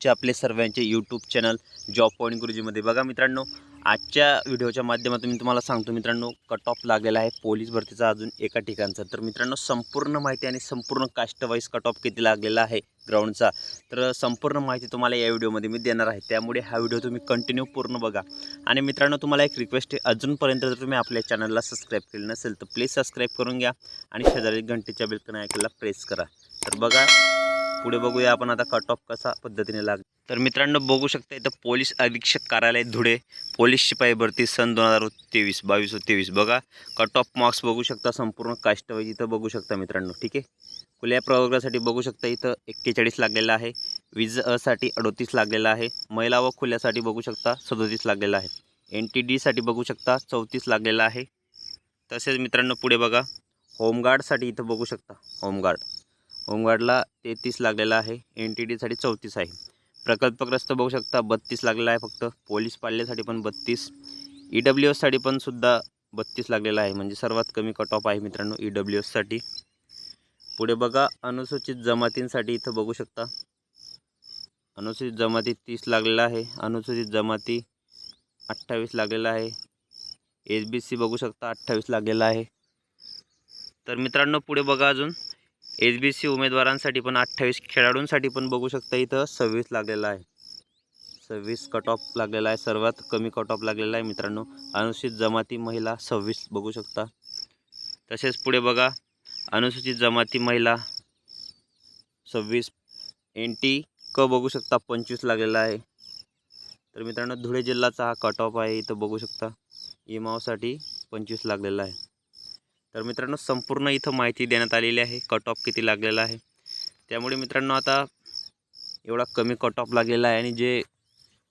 जे आपले सर्वांचे यूट्यूब चॅनल जॉब पॉईंट गुरुजीमध्ये. बघा मित्रांनो आजच्या व्हिडिओच्या माध्यमातून मी तुम्हाला सांगतो मित्रांनो कट ऑफ लागलेला आहे पोलीस भरतीचा अजून एका ठिकाणचा. तर मित्रांनो संपूर्ण माहिती आणि संपूर्ण कास्टवाईज कट ऑफ किती लागलेला आहे ग्राउंडचा तर संपूर्ण माहिती तुम्हाला या व्हिडिओमध्ये मी देणार आहे. त्यामुळे हा व्हिडिओ तुम्ही कंटिन्यू पूर्ण बघा. आणि मित्रांनो तुम्हाला एक रिक्वेस्ट आहे अजूनपर्यंत जर तुम्ही आपल्या चॅनलला सबस्क्राईब केलं नसेल तर प्लीज सबस्क्राईब करून घ्या आणि शेजारी घंटेच्या बिलकन ऐकायला प्रेस करा. तर बघा पुढे बघूया आपण आता कट ऑफ कसा पद्धतीने लाग तर मित्रांनो बघू शकता इथं पोलीस अधीक्षक कार्यालय धुळे पोलीस शिपाई भरती सन दोन हजार तेवीस बावीस तेवीस. बघा कट ऑफ मार्क्स बघू शकता संपूर्ण काष्टवाईज इथं बघू शकता मित्रांनो ठीक आहे? खुल्या प्रवर्गासाठी बघू शकता इथं एक्केचाळीस लागलेला आहे वीज असाठी अडोतीस लागलेला आहे महिला व खुल्यासाठी बघू शकता सदोतीस लागलेला आहे एन टी डीसाठी बघू शकता चौतीस लागलेला आहे. तसेच मित्रांनो पुढे बघा होमगार्डसाठी इथं बघू शकता होमगार्ड. होमगार्डला तेहतीस लागलेला आहे. एन टी डीसाठी चौतीस आहे. प्रकल्पग्रस्त बघू शकता बत्तीस लागलेला आहे फक्त. पोलीस पाल्यासाठी पण बत्तीस. ई डब्ल्यू एससाठी पण सुद्धा बत्तीस लागलेला आहे. म्हणजे सर्वात कमी कट ऑफ आहे मित्रांनो ई डब्ल्यू एससाठी पुढे बघा अनुसूचित जमातींसाठी इथं बघू शकता. अनुसूचित जमाती तीस लागलेला आहे. अनुसूचित जमाती अठ्ठावीस लागलेला आहे. एस बी सी बघू शकता अठ्ठावीस लागलेला आहे. तर मित्रांनो पुढे बघा अजून. एस बी सी उमेदवारांसाठी पण अठ्ठावीस खेळाडूंसाठी पण बघू शकता इथं सव्वीस लागलेला आहे. सव्वीस कट ऑफ लागलेला आहे. सर्वात कमी कट ऑफ लागलेला आहे मित्रांनो. अनुसूचित जमाती महिला सव्वीस बघू शकता. तसेच पुढे बघा. अनुसूचित जमाती महिला सव्वीस. एन टी क बघू शकता. पंचवीस लागलेला आहे. तर मित्रांनो धुळे जिल्ह्याचा हा कट ऑफ आहे. इथं बघू शकता. इमावसाठी पंचवीस लागलेला आहे. तर मित्रांनो संपूर्ण इथं माहिती देण्यात आलेली आहे. कट ऑफ किती लागलेला आहे. त्यामुळे मित्रांनो आता एवढा कमी कट ऑफ लागलेला आहे आणि जे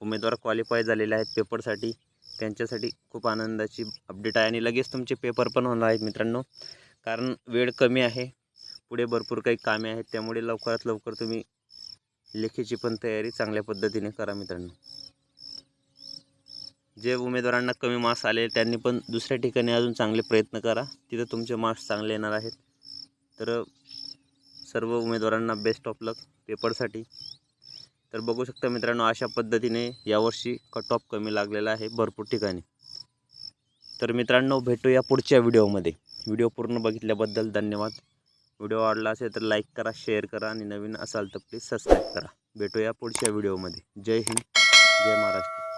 उमेदवार क्वालिफाय झालेले आहेत पेपरसाठी त्यांच्यासाठी खूप आनंदाची अपडेट आहे. आणि लगेच तुमचे पेपर पण होणार आहेत मित्रांनो. कारण वेळ कमी आहे. पुढे भरपूर काही कामे आहेत. त्यामुळे लवकरात लवकर तुम्ही लेखीची पण तयारी चांगल्या पद्धतीने करा मित्रांनो. जे उमेदवारांना कमी मार्क्स आले त्यांनी पण दुसऱ्या ठिकाणी अजून चांगले प्रयत्न करा. तिथं तुमचे मार्क्स चांगले येणार आहेत. तर सर्व उमेदवारांना बेस्ट ऑफ लक पेपरसाठी. तर बघू शकता मित्रांनो अशा पद्धतीने यावर्षी कट ऑफ कमी लागलेला आहे भरपूर ठिकाणी. तर मित्रांनो भेटूया पुढच्या व्हिडिओमध्ये. व्हिडिओ पूर्ण बघितल्याबद्दल धन्यवाद. व्हिडिओ आवडला असेल तर लाईक करा शेअर करा आणि नवीन असाल तर प्लीज सबस्क्राईब करा. भेटूया पुढच्या व्हिडिओमध्ये. जय हिंद जय महाराष्ट्र.